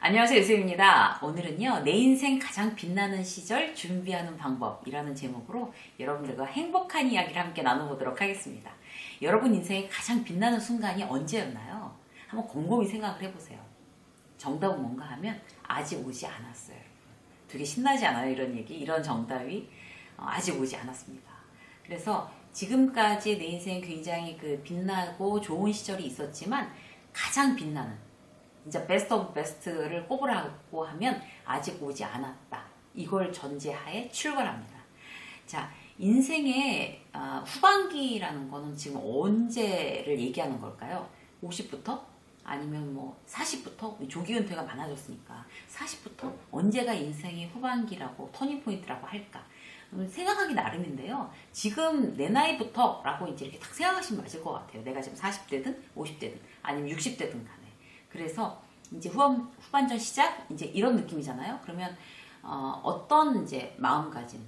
안녕하세요 유수입니다. 오늘은요 내 인생 가장 빛나는 시절 준비하는 방법이라는 제목으로 여러분들과 행복한 이야기를 함께 나눠보도록 하겠습니다. 여러분 인생의 가장 빛나는 순간이 언제였나요? 한번 곰곰이 생각을 해보세요. 정답은 뭔가 하면 아직 오지 않았어요. 되게 신나지 않아요 이런 얘기? 이런 정답이 어, 아직 오지 않았습니다. 그래서 지금까지 내 인생 굉장히 그 빛나고 좋은 시절이 있었지만 가장 빛나는 진짜 베스트 오브 베스트를 꼽으라고 하면 아직 오지 않았다. 이걸 전제하에 출발합니다. 자, 인생의 아, 후반기라는 거는 지금 언제를 얘기하는 걸까요? 50부터? 아니면 뭐 40부터? 조기 은퇴가 많아졌으니까 40부터? 언제가 인생의 후반기라고 터닝포인트라고 할까? 음, 생각하기 나름인데요. 지금 내 나이부터 라고 이제 이렇게 딱 생각하시면 맞을 것 같아요. 내가 지금 40대든 50대든 아니면 60대든 간에. 그래서 이제 후반, 후반전 시작? 이제 이런 느낌이잖아요. 그러면 어, 떤 이제 마음가짐,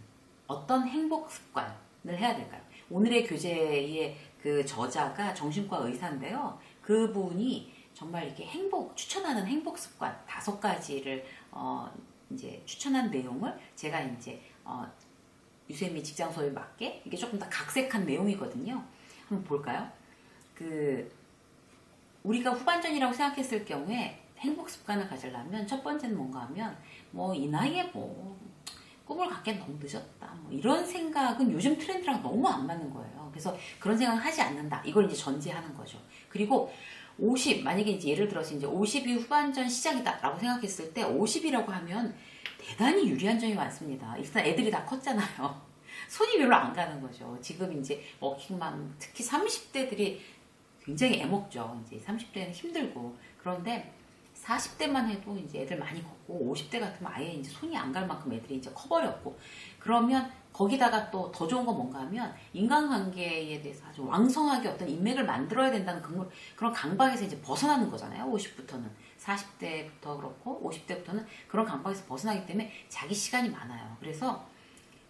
어떤 행복 습관을 해야 될까요? 오늘의 교재의 그 저자가 정신과 의사인데요. 그분이 정말 이렇게 행복, 추천하는 행복 습관 다섯 가지를 어, 이제 추천한 내용을 제가 이제 어, 유세미 직장소에 맞게 이게 조금 더 각색한 내용이거든요. 한번 볼까요? 그 우리가 후반전이라고 생각했을 경우에 행복 습관을 가지려면 첫 번째는 뭔가 하면 뭐 이 나이에 뭐 꿈을 갖기엔 너무 늦었다. 뭐 이런 생각은 요즘 트렌드랑 너무 안 맞는 거예요. 그래서 그런 생각을 하지 않는다. 이걸 이제 전제하는 거죠. 그리고 50 만약에 이제 예를 들어서 이제 50이 후반전 시작이다라고 생각했을 때 50이라고 하면 대단히 유리한 점이 많습니다. 일단 애들이 다 컸잖아요. 손이 별로 안 가는 거죠. 지금 이제 워킹맘 특히 30대들이 굉장히 애먹죠. 이제 30대는 힘들고 그런데 40대만 해도 이제 애들 많이 컸고 50대 같으면 아예 이제 손이 안 갈 만큼 애들이 이제 커버렸고 그러면 거기다가 또 더 좋은 건 뭔가 하면 인간관계에 대해서 아주 왕성하게 어떤 인맥을 만들어야 된다는 그런 강박에서 이제 벗어나는 거잖아요. 50부터는 40대부터 그렇고 50대부터는 그런 강박에서 벗어나기 때문에 자기 시간이 많아요. 그래서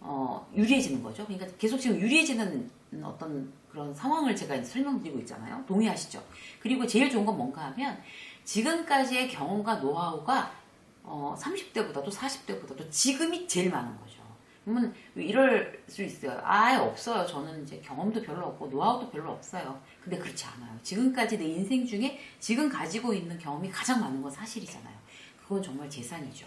어, 유리해지는 거죠. 그러니까 계속 지금 유리해지는 어떤 그런 상황을 제가 설명드리고 있잖아요. 동의하시죠? 그리고 제일 좋은 건 뭔가 하면 지금까지의 경험과 노하우가 어, 30대보다도 40대보다도 지금이 제일 많은 거죠. 그러면 이럴 수 있어요. 아예 없어요. 저는 이제 경험도 별로 없고 노하우도 별로 없어요. 근데 그렇지 않아요. 지금까지 내 인생 중에 지금 가지고 있는 경험이 가장 많은 건 사실이잖아요. 그건 정말 재산이죠.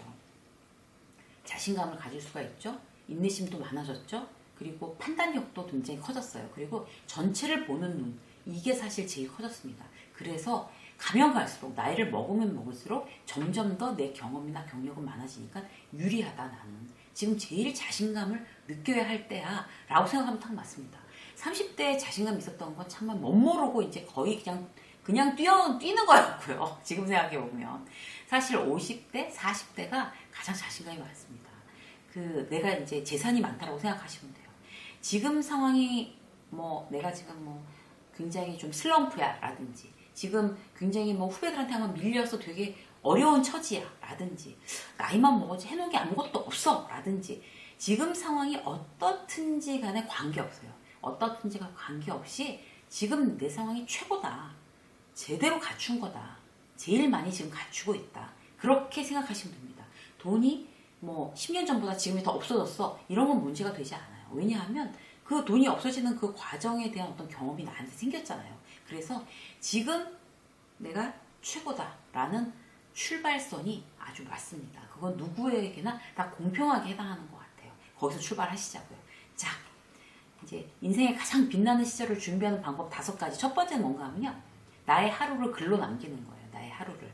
자신감을 가질 수가 있죠. 인내심도 많아졌죠. 그리고 판단력도 굉장히 커졌어요. 그리고 전체를 보는 눈. 이게 사실 제일 커졌습니다. 그래서 가면 갈수록 나이를 먹으면 먹을수록 점점 더 내 경험이나 경력은 많아지니까 유리하다 나는 지금 제일 자신감을 느껴야 할 때야 라고 생각하면 딱 맞습니다 30대에 자신감 있었던 건 참만 못 모르고 이제 거의 그냥 그냥 뛰어 뛰는 거였고요 지금 생각해 보면 사실 50대 40대가 가장 자신감이 많습니다 그 내가 이제 재산이 많다라고 생각하시면 돼요. 지금 상황이 뭐 내가 지금 뭐 굉장히 좀 슬럼프야 라든지 지금 굉장히 뭐 후배들한테 한번 밀려서 되게 어려운 처지야 라든지 나이만 먹었지 해놓은 게 아무것도 없어 라든지 지금 상황이 어떻든지 간에 관계없어요. 어떻든지가 관계없이 지금 내 상황이 최고다. 제대로 갖춘 거다. 제일 많이 지금 갖추고 있다. 그렇게 생각하시면 됩니다. 돈이 뭐 10년 전보다 지금이 더 없어졌어 이런 건 문제가 되지 않아요 왜냐하면 그 돈이 없어지는 그 과정에 대한 어떤 경험이 나한테 생겼잖아요 그래서 지금 내가 최고다라는 출발선이 아주 맞습니다. 그건 누구에게나 다 공평하게 해당하는 것 같아요. 거기서 출발하시자고요. 자, 이제 인생의 가장 빛나는 시절을 준비하는 방법 다섯 가지. 첫 번째는 뭔가 하면요. 나의 하루를 글로 남기는 거예요. 나의 하루를.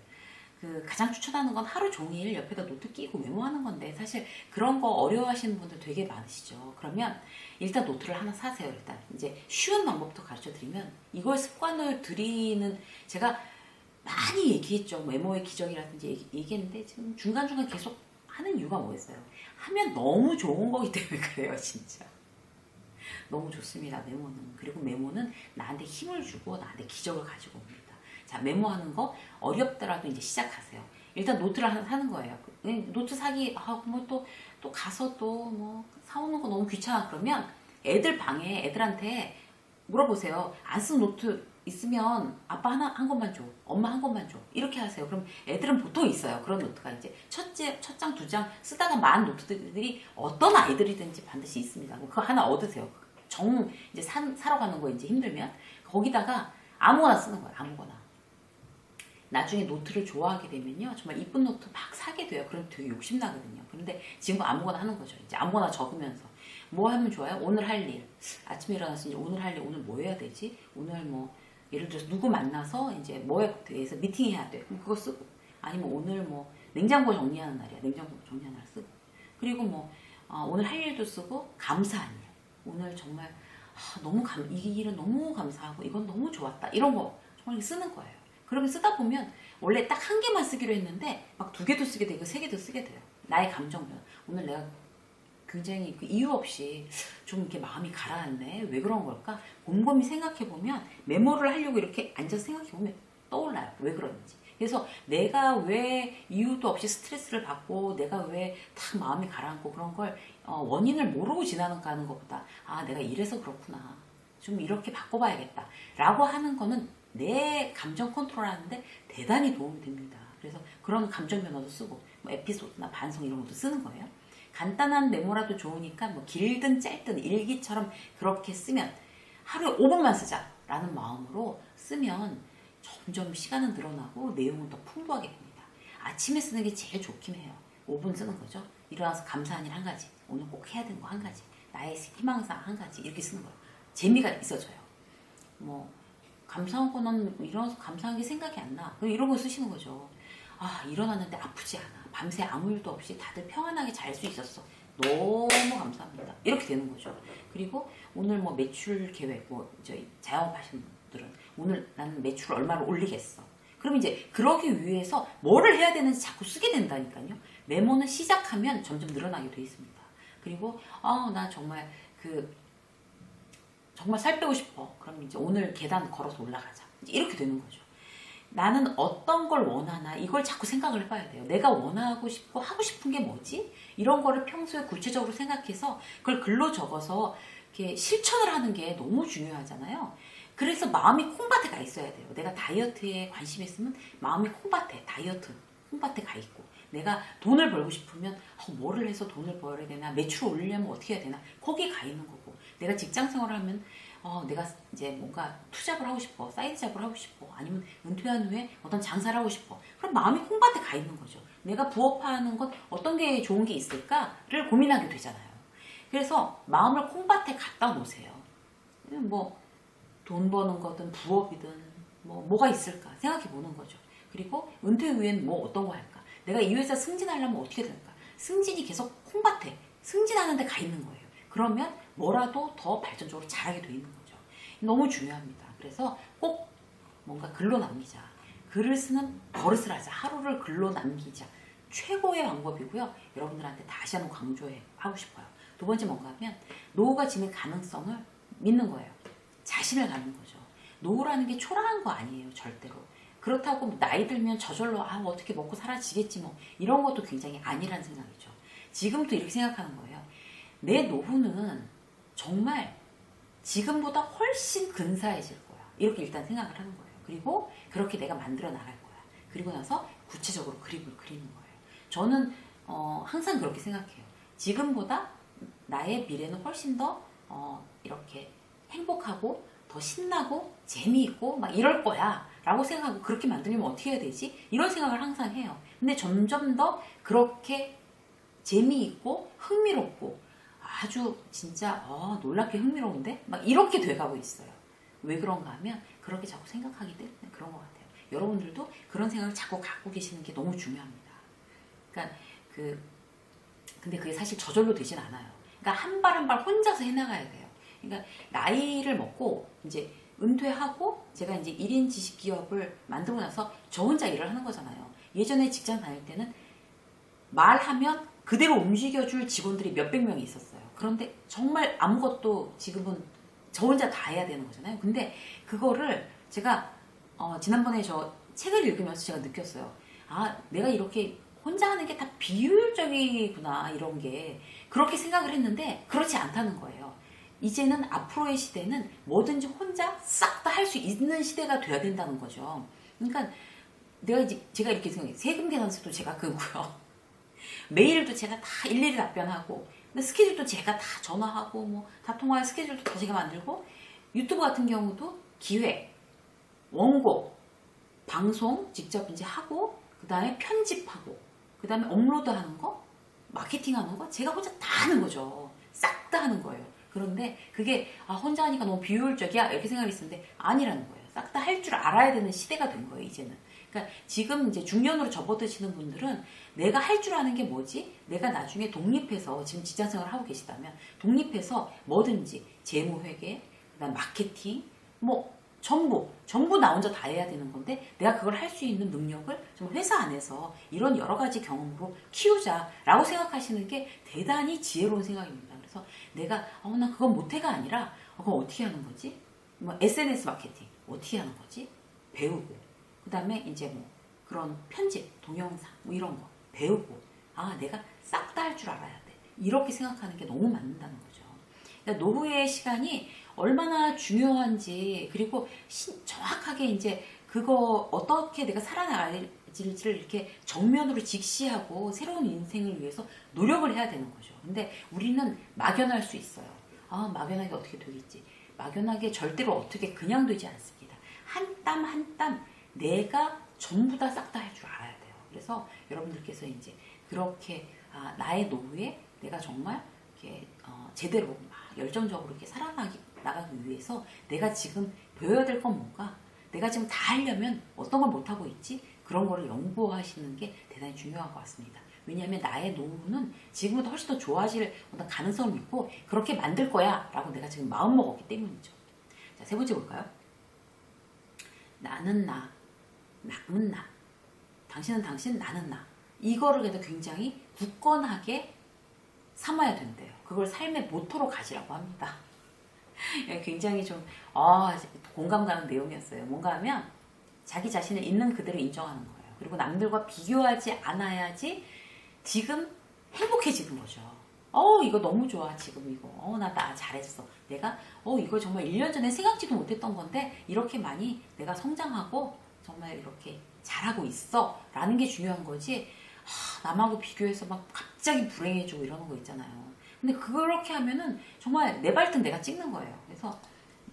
그 가장 추천하는 건 하루 종일 옆에다 노트 끼고 메모하는 건데 사실 그런 거 어려워하시는 분들 되게 많으시죠. 그러면 일단 노트를 하나 사세요. 일단 이제 쉬운 방법도 가르쳐 드리면 이걸 습관을 들이는 제가 많이 얘기했죠. 메모의 기적이라든지 얘기, 얘기했는데 지금 중간중간 계속 하는 이유가 뭐였어요? 하면 너무 좋은 거기 때문에 그래요, 진짜. 너무 좋습니다, 메모는. 그리고 메모는 나한테 힘을 주고 나한테 기적을 가지고 옵니다. 자, 메모하는 거 어렵더라도 이제 시작하세요. 일단 노트를 하나 사는 거예요. 노트 사기, 아, 뭐 또, 또 가서 또 뭐 사오는 거 너무 귀찮아. 그러면 애들 방에 애들한테 물어보세요. 안 쓴 노트 있으면 아빠 하나 한 것만 줘, 엄마 한 것만 줘 이렇게 하세요. 그럼 애들은 보통 있어요. 그런 노트가 이제 첫째 첫 장 두 장 쓰다가 만 노트들이 어떤 아이들이든지 반드시 있습니다. 그거 하나 얻으세요. 정 이제 산, 사러 가는 거 이제 힘들면 거기다가 아무거나 쓰는 거예요. 아무거나. 나중에 노트를 좋아하게 되면요. 정말 이쁜 노트 막 사게 돼요. 그럼 되게 욕심나거든요. 그런데 지금 아무거나 하는 거죠. 이제 아무거나 적으면서. 뭐 하면 좋아요? 오늘 할 일. 아침에 일어나서 이제 오늘 할 일, 오늘 뭐 해야 되지? 오늘 뭐, 예를 들어서 누구 만나서 이제 뭐에 대해서 미팅해야 돼. 그럼 그거 쓰고. 아니면 오늘 뭐, 냉장고 정리하는 날이야. 냉장고 정리하는 날 쓰고. 그리고 뭐, 어, 오늘 할 일도 쓰고, 감사한 일. 오늘 정말, 아, 너무 감, 이 일은 너무 감사하고, 이건 너무 좋았다. 이런 거 정말 쓰는 거예요. 그러면 쓰다 보면 원래 딱 한 개만 쓰기로 했는데 막 두 개도 쓰게 되고 세 개도 쓰게 돼요. 나의 감정 변화. 오늘 내가 굉장히 그 이유 없이 좀 이렇게 마음이 가라앉네. 왜 그런 걸까? 곰곰이 생각해 보면 메모를 하려고 이렇게 앉아서 생각해 보면 떠올라요. 왜 그러는지. 그래서 내가 왜 이유도 없이 스트레스를 받고 내가 왜탁 마음이 가라앉고 그런 걸 어, 원인을 모르고 지나가는 것보다 아 내가 이래서 그렇구나. 좀 이렇게 바꿔봐야겠다. 라고 하는 거는 내 감정 컨트롤 하는데 대단히 도움이 됩니다. 그래서 그런 감정 변화도 쓰고 뭐 에피소드나 반성 이런 것도 쓰는 거예요. 간단한 메모라도 좋으니까 뭐 길든 짧든 일기처럼 그렇게 쓰면 하루에 5분만 쓰자라는 마음으로 쓰면 점점 시간은 늘어나고 내용은 더 풍부하게 됩니다. 아침에 쓰는 게 제일 좋긴 해요. 5분 쓰는 거죠. 일어나서 감사한 일 한 가지, 오늘 꼭 해야 되는 거 한 가지, 나의 희망사항 한 가지 이렇게 쓰는 거예요. 재미가 있어져요. 뭐 감사한 거는 일어나서 감사한 게 생각이 안 나. 거 쓰시는 거죠. 아 일어났는데 아프지 않아. 밤새 아무 일도 없이 다들 평안하게 잘 수 있었어. 너무 감사합니다. 이렇게 되는 거죠. 그리고 오늘 뭐 매출 계획, 뭐 저희 자영업하시는 분들은 오늘 나는 매출 얼마를 올리겠어. 그럼 이제 그러기 위해서 뭐를 해야 되는지 자꾸 쓰게 된다니까요. 메모는 시작하면 점점 늘어나게 돼 있습니다. 그리고 아나 정말 그 정말 살 빼고 싶어. 그럼 이제 오늘 계단 걸어서 올라가자. 이렇게 되는 거죠. 나는 어떤 걸 원하나 이걸 자꾸 생각을 해봐야 돼요. 내가 원하고 싶고 하고 싶은 게 뭐지? 이런 거를 평소에 구체적으로 생각해서 그걸 글로 적어서 이렇게 실천을 하는 게 너무 중요하잖아요. 그래서 마음이 콩밭에 가 있어야 돼요. 내가 다이어트에 관심 있으면 마음이 콩밭에 다이어트 콩밭에 가 있고 내가 돈을 벌고 싶으면 어, 뭐를 해서 돈을 벌어야 되나 매출 올리려면 어떻게 해야 되나 거기 가 있는 거고 내가 직장 생활을 하면 어, 내가 이제 뭔가 투잡을 하고 싶어 사이드 잡을 하고 싶어 아니면 은퇴한 후에 어떤 장사를 하고 싶어. 그럼 마음이 콩밭에 가 있는 거죠. 내가 부업하는 건 어떤 게 좋은 게 있을까를 고민하게 되잖아요. 그래서 마음을 콩밭에 갖다 놓으세요. 뭐 돈 버는 거든 부업이든 뭐 뭐가 있을까 생각해 보는 거죠. 그리고 은퇴 후엔 뭐 어떤 거 할까? 내가 이 회사 승진하려면 어떻게 될까? 승진이 계속 콩밭에 승진하는 데 가 있는 거예요. 그러면 뭐라도 더 발전적으로 잘하게 돼 있는 거죠. 너무 중요합니다. 그래서 꼭 뭔가 글로 남기자. 글을 쓰는 버릇을 하자. 하루를 글로 남기자. 최고의 방법이고요. 여러분들한테 다시 한번 강조하고 싶어요. 두 번째 뭔가 하면 노후가 지는 가능성을 믿는 거예요. 자신을 갖는 거죠. 노후라는 게 초라한 거 아니에요. 절대로. 그렇다고 나이 들면 저절로 아 어떻게 먹고 살아지겠지 뭐 이런 것도 굉장히 아니라는 생각이죠. 지금부터 이렇게 생각하는 거예요. 내 노후는 정말 지금보다 훨씬 근사해질 거야. 이렇게 일단 생각을 하는 거예요. 그리고 그렇게 내가 만들어 나갈 거야. 그리고 나서 구체적으로 그림을 그리는 거예요. 저는 어, 항상 그렇게 생각해요. 지금보다 나의 미래는 훨씬 더 어, 이렇게 행복하고 더 신나고 재미있고 막 이럴 거야 라고 생각하고 그렇게 만들려면 어떻게 해야 되지? 이런 생각을 항상 해요. 근데 점점 더 그렇게 재미있고 흥미롭고 아주 진짜 어, 놀랍게 흥미로운데 막 이렇게 돼가고 있어요. 왜 그런가 하면 그렇게 자꾸 생각하기 때문에 그런 것 같아요. 여러분들도 그런 생각을 자꾸 갖고 계시는 게 너무 중요합니다. 그러니까 그 근데 그게 사실 저절로 되진 않아요. 그러니까 한 발 한 발 혼자서 해나가야 돼요. 그러니까 나이를 먹고 이제 은퇴하고 제가 이제 1인 지식 기업을 만들고 나서 저 혼자 일을 하는 거잖아요. 예전에 직장 다닐 때는 말하면 그대로 움직여줄 직원들이 몇백 명이 있었어요. 그런데 정말 아무것도 지금은 저 혼자 다 해야 되는 거잖아요. 근데 그거를 제가 어, 지난번에 저 책을 읽으면서 제가 느꼈어요. 아, 내가 이렇게 혼자 하는 게 다 비효율적이구나, 이런 게. 그렇게 생각을 했는데, 그렇지 않다는 거예요. 이제는 앞으로의 시대는 뭐든지 혼자 싹 다 할 수 있는 시대가 돼야 된다는 거죠. 그러니까 내가 이제 제가 이렇게 생각해요. 세금 계산서도 제가 끄고요. 메일도 제가 다 일일이 답변하고 근데 스케줄도 제가 다 전화하고 뭐 다 통화해 스케줄도 다 제가 만들고 유튜브 같은 경우도 기획, 원고, 방송 직접 이제 하고 그 다음에 편집하고 그 다음에 업로드하는 거, 마케팅하는 거 제가 혼자 다 하는 거죠. 싹 다 하는 거예요. 그런데 그게 아, 혼자 하니까 너무 비효율적이야 이렇게 생각이 있었는데 아니라는 거예요. 싹 다 할 줄 알아야 되는 시대가 된 거예요. 이제는. 그러니까 지금 이제 중년으로 접어드시는 분들은 내가 할 줄 아는 게 뭐지? 내가 나중에 독립해서 지금 직장생활을 하고 계시다면 독립해서 뭐든지 재무회계, 그다음 마케팅, 뭐 전부 전부 나 혼자 다 해야 되는 건데 내가 그걸 할 수 있는 능력을 좀 회사 안에서 이런 여러 가지 경험으로 키우자라고 생각하시는 게 대단히 지혜로운 생각입니다. 그래서 내가 어 나 그건 못해가 아니라 어, 그럼 어떻게 하는 거지? 뭐 SNS 마케팅 어떻게 하는 거지? 배우고 그 다음에 이제 뭐 그런 편집 동영상 뭐 이런 거 배우고 아 내가 싹 다 할 줄 알아야 돼 이렇게 생각하는 게 너무 맞는다는 거죠. 그러니까 노후의 시간이 얼마나 중요한지 그리고 신- 정확하게 이제 그거 어떻게 내가 살아나갈지를 이렇게 정면으로 직시하고 새로운 인생을 위해서 노력을 해야 되는 거죠. 근데 우리는 막연할 수 있어요. 아 막연하게 어떻게 되겠지? 막연하게 절대로 어떻게 그냥 되지 않습니다. 한 땀 한땀 내가 전부 다 싹 다 할 줄 알아야 돼요. 그래서 여러분들께서 이제 그렇게 아, 나의 노후에 내가 정말 이렇게 어, 제대로 막 열정적으로 이렇게 살아나기 나가기 위해서 내가 지금 배워야 될 건 뭔가 내가 지금 다 하려면 어떤 걸 못하고 있지 그런 거를 연구하시는 게 대단히 중요한 것 같습니다. 왜냐하면 나의 노후는 지금보다 훨씬 더 좋아질 어떤 가능성을 믿고 그렇게 만들 거야 라고 내가 지금 마음 먹었기 때문이죠. 자, 세 번째 볼까요? 나는 나, 남은 나, 당신은 당신, 나는 나. 이거를 그래도 굉장히 굳건하게 삼아야 된대요. 그걸 삶의 모토로 가지라고 합니다. 예, 굉장히 좀 아, 공감 가는 내용이었어요. 뭔가 하면 자기 자신을 있는 그대로 인정하는 거예요. 그리고 남들과 비교하지 않아야지 지금 행복해지는 거죠. 어, 이거 너무 좋아, 지금 이거. 어, 나, 나 잘했어. 내가, 어, 이거 정말 1년 전에 생각지도 못했던 건데, 이렇게 많이 내가 성장하고, 정말 이렇게 잘하고 있어. 라는 게 중요한 거지. 하, 남하고 비교해서 막 갑자기 불행해지고 이러는 거 있잖아요. 근데 그렇게 하면은 정말 내 발등 내가 찍는 거예요. 그래서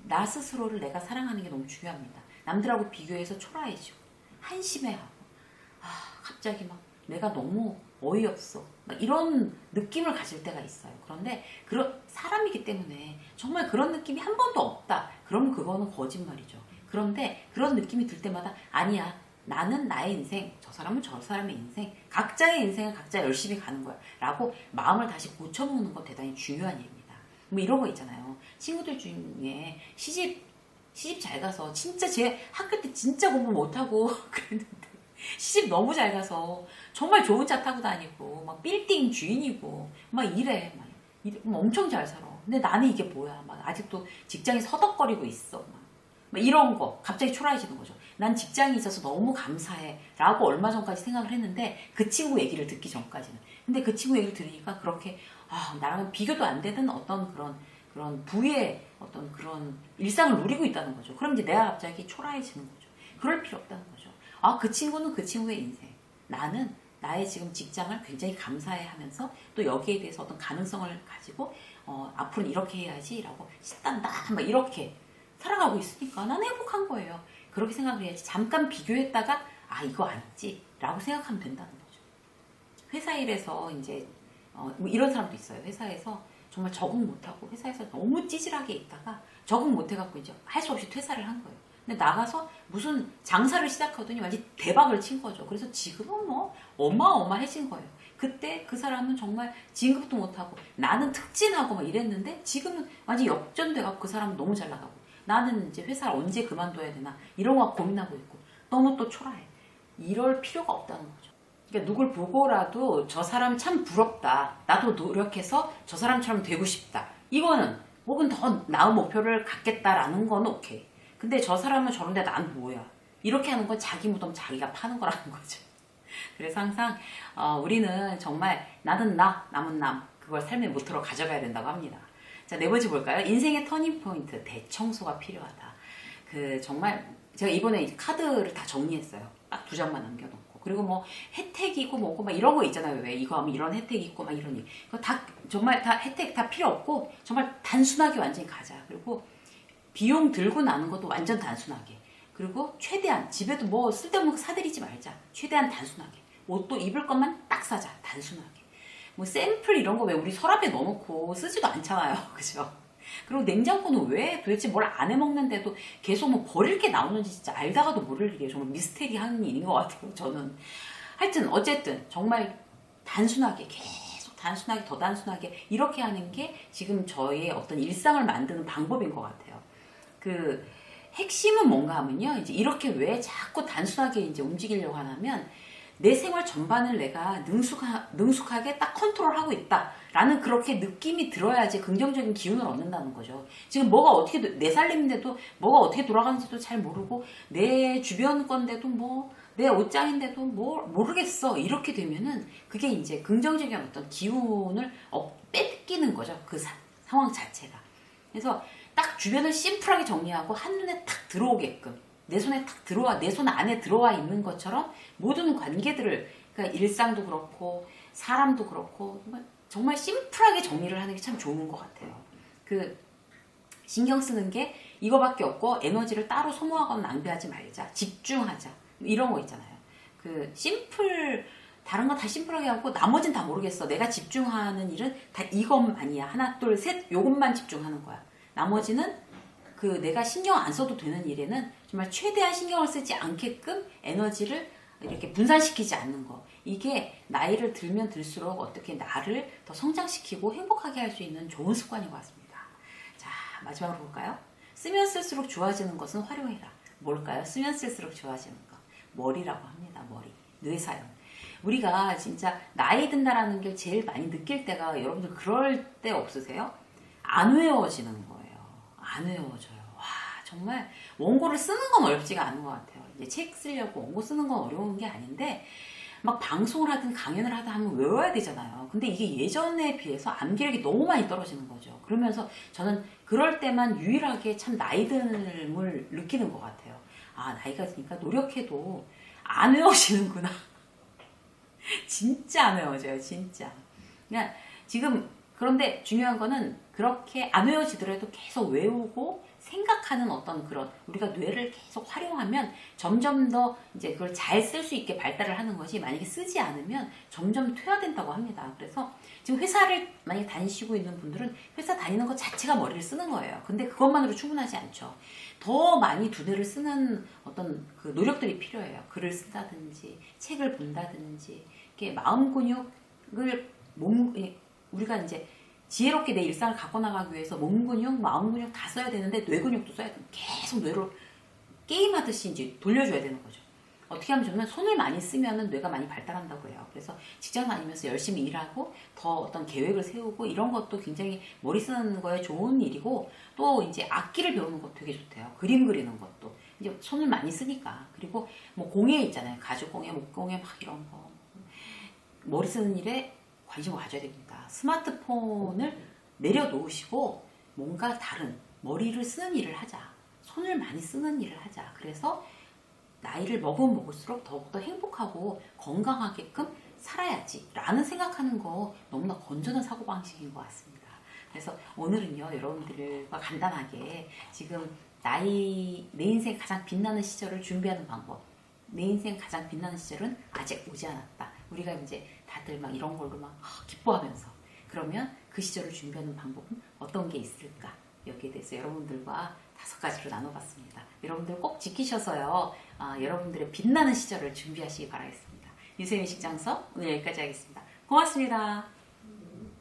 나 스스로를 내가 사랑하는 게 너무 중요합니다. 남들하고 비교해서 초라해지고, 한심해하고, 아, 갑자기 막 내가 너무 어이없어. 막 이런 느낌을 가질 때가 있어요. 그런데 그런 사람이기 때문에 정말 그런 느낌이 한 번도 없다. 그럼 그거는 거짓말이죠. 그런데 그런 느낌이 들 때마다 아니야. 나는 나의 인생, 저 사람은 저 사람의 인생, 각자의 인생을 각자 열심히 가는 거야. 라고 마음을 다시 고쳐보는 건 대단히 중요한 일입니다. 뭐 이런 거 있잖아요. 친구들 중에 시집, 시집 잘 가서 진짜 제 학교 때 진짜 공부 못하고 그랬는데 시집 너무 잘 가서 정말 좋은 차 타고 다니고 막 빌딩 주인이고 막 이래 막 이래, 막 엄청 잘 살아. 근데 나는 이게 뭐야? 막 아직도 직장에 서덕거리고 있어. 막, 막 이런 거 갑자기 초라해지는 거죠. 난 직장이 있어서 너무 감사해 라고 얼마 전까지 생각을 했는데 그 친구 얘기를 듣기 전까지는. 근데 그 친구 얘기를 들으니까 그렇게 아 나랑은 비교도 안 되는 어떤 그런 그런 부의 어떤 그런 일상을 누리고 있다는 거죠. 그럼 이제 내가 갑자기 초라해지는 거죠. 그럴 필요 없다는 거죠. 아, 그 친구는 그 친구의 인생. 나는 나의 지금 직장을 굉장히 감사해 하면서 또 여기에 대해서 어떤 가능성을 가지고 어, 앞으로는 이렇게 해야지라고 신단다 막 이렇게 살아가고 있으니까 나는 행복한 거예요. 그렇게 생각을 해야지. 잠깐 비교했다가 아, 이거 아니지 라고 생각하면 된다는 거죠. 회사 일에서 이제 어, 뭐 이런 사람도 있어요. 회사에서 정말 적응 못하고 회사에서 너무 찌질하게 있다가 적응 못해갖고 이제 할 수 없이 퇴사를 한 거예요. 근데 나가서 무슨 장사를 시작하더니 완전 대박을 친 거죠. 그래서 지금은 뭐 어마어마해진 거예요. 그때 그 사람은 정말 진급도 못하고 나는 특진하고 막 이랬는데 지금은 완전 역전돼갖고 그 사람은 너무 잘 나가고 나는 이제 회사를 언제 그만둬야 되나 이런 거 고민하고 있고 너무 또 초라해. 이럴 필요가 없다는 거죠. 그러니까 누굴 보고라도 저 사람 참 부럽다. 나도 노력해서 저 사람처럼 되고 싶다. 이거는 혹은 더 나은 목표를 갖겠다라는 건 오케이. 근데 저 사람은 저런데 난 뭐야? 이렇게 하는 건 자기 무덤 자기가 파는 거라는 거죠. 그래서 항상 어, 우리는 정말 나는 나, 남은 남 그걸 삶의 모토로 가져가야 된다고 합니다. 자, 네 번째 볼까요? 인생의 터닝 포인트, 대청소가 필요하다. 그, 정말, 제가 이번에 이 카드를 다 정리했어요. 딱 두 장만 남겨놓고. 그리고 뭐, 혜택이고 뭐고 막 이런 거 있잖아요. 왜 이거 하면 이런 혜택이 있고 막 이러니. 그거 다, 정말 다 혜택 다 필요 없고, 정말 단순하게 완전히 가자. 그리고 비용 들고 나는 것도 완전 단순하게. 그리고 최대한 집에도 뭐 쓸데없는 거 사들이지 말자. 최대한 단순하게. 옷도 입을 것만 딱 사자. 단순하게. 뭐 샘플 이런 거 왜 우리 서랍에 넣어놓고 쓰지도 않잖아요. 그죠? 그리고 냉장고는 왜 도대체 뭘 안 해먹는데도 계속 뭐 버릴 게 나오는지 진짜 알다가도 모를 일이에요. 정말 미스테리 하는 일인 것 같아요. 저는. 하여튼 어쨌든 정말 단순하게 계속 단순하게 더 단순하게 이렇게 하는 게 지금 저의 어떤 일상을 만드는 방법인 것 같아요. 그 핵심은 뭔가 하면요. 이제 이렇게 왜 자꾸 단순하게 이제 움직이려고 하냐면 내 생활 전반을 내가 능숙하, 능숙하게 딱 컨트롤하고 있다라는 그렇게 느낌이 들어야지 긍정적인 기운을 얻는다는 거죠. 지금 뭐가 어떻게 도- 내 살림인데도 뭐가 어떻게 돌아가는지도 잘 모르고 내 주변 건데도 뭐 내 옷장인데도 뭐 모르겠어. 이렇게 되면은 그게 이제 긍정적인 어떤 기운을 어, 뺏기는 거죠. 그 사- 상황 자체가. 그래서 딱 주변을 심플하게 정리하고 한눈에 탁 들어오게끔 내 손에 탁 들어와 내 손 안에 들어와 있는 것처럼 모든 관계들을 그러니까 일상도 그렇고 사람도 그렇고 정말, 심플하게 정리를 하는 게 참 좋은 것 같아요. 그 신경 쓰는 게 이거밖에 없고 에너지를 따로 소모하거나 낭비하지 말자 집중하자 이런 거 있잖아요. 그 심플 다른 거다 심플하게 하고 나머진 다 모르겠어. 내가 집중하는 일은 다 이것만이야. 하나 둘 셋 요것만 집중하는 거야. 나머지는 그 내가 신경 안 써도 되는 일에는 정말 최대한 신경을 쓰지 않게끔 에너지를 이렇게 분산시키지 않는 거. 이게 나이를 들면 들수록 어떻게 나를 더 성장시키고 행복하게 할 수 있는 좋은 습관인 것 같습니다. 자, 마지막으로 볼까요? 쓰면 쓸수록 좋아지는 것은 활용해라. 뭘까요? 쓰면 쓸수록 좋아지는 거. 머리라고 합니다. 머리. 뇌 사용. 우리가 진짜 나이 든다라는 게 제일 많이 느낄 때가 여러분들 그럴 때 없으세요? 안 외워지는 거예요. 안 외워져요. 와, 정말 원고를 쓰는 건 어렵지가 않은 것 같아요. 이제 책 쓰려고 원고 쓰는 건 어려운 게 아닌데, 막 방송을 하든 강연을 하든 하면 외워야 되잖아요. 근데 이게 예전에 비해서 암기력이 너무 많이 떨어지는 거죠. 그러면서 저는 그럴 때만 유일하게 참 나이듦을 느끼는 것 같아요. 아, 나이가 드니까 노력해도 안 외워지는구나. 진짜 안 외워져요, 진짜. 그냥 지금 그런데 중요한 거는 그렇게 안 외워지더라도 계속 외우고 생각하는 어떤 그런 우리가 뇌를 계속 활용하면 점점 더 이제 그걸 잘 쓸 수 있게 발달을 하는 것이 만약에 쓰지 않으면 점점 퇴화된다고 합니다. 그래서 지금 회사를 만약에 다니시고 있는 분들은 회사 다니는 것 자체가 머리를 쓰는 거예요. 근데 그것만으로 충분하지 않죠. 더 많이 두뇌를 쓰는 어떤 그 노력들이 필요해요. 글을 쓴다든지 책을 본다든지 이렇게 마음 근육을 몸 예, 우리가 이제 지혜롭게 내 일상을 갖고 나가기 위해서 몸 근육, 마음 근육 다 써야 되는데 뇌 근육도 써야 돼. 계속 뇌로 게임하듯이 이제 돌려줘야 되는 거죠. 어떻게 하면 좋냐면 손을 많이 쓰면은 뇌가 많이 발달한다고 해요. 그래서 직장 다니면서 열심히 일하고 더 어떤 계획을 세우고 이런 것도 굉장히 머리 쓰는 거에 좋은 일이고 또 이제 악기를 배우는 것도 되게 좋대요. 그림 그리는 것도 이제 손을 많이 쓰니까 그리고 뭐 공예 있잖아요. 가죽 공예, 목 공예 막 이런 거 머리 쓰는 일에 관심을 가져야 됩니다. 스마트폰을 내려놓으시고 뭔가 다른 머리를 쓰는 일을 하자. 손을 많이 쓰는 일을 하자. 그래서 나이를 먹으면 먹을수록 더욱더 행복하고 건강하게끔 살아야지 라는 생각하는 거 너무나 건전한 사고방식인 것 같습니다. 그래서 오늘은요 여러분들과 간단하게 지금 나이 내 인생 가장 빛나는 시절을 준비하는 방법 내 인생 가장 빛나는 시절은 아직 오지 않았다. 우리가 이제 다들 막 이런 걸로 막 아, 기뻐하면서 그러면 그 시절을 준비하는 방법은 어떤 게 있을까? 여기에 대해서 여러분들과 다섯 가지로 나눠봤습니다. 여러분들 꼭 지키셔서요. 아, 여러분들의 빛나는 시절을 준비하시기 바라겠습니다. 유세민 식장서 오늘 여기까지 하겠습니다. 고맙습니다.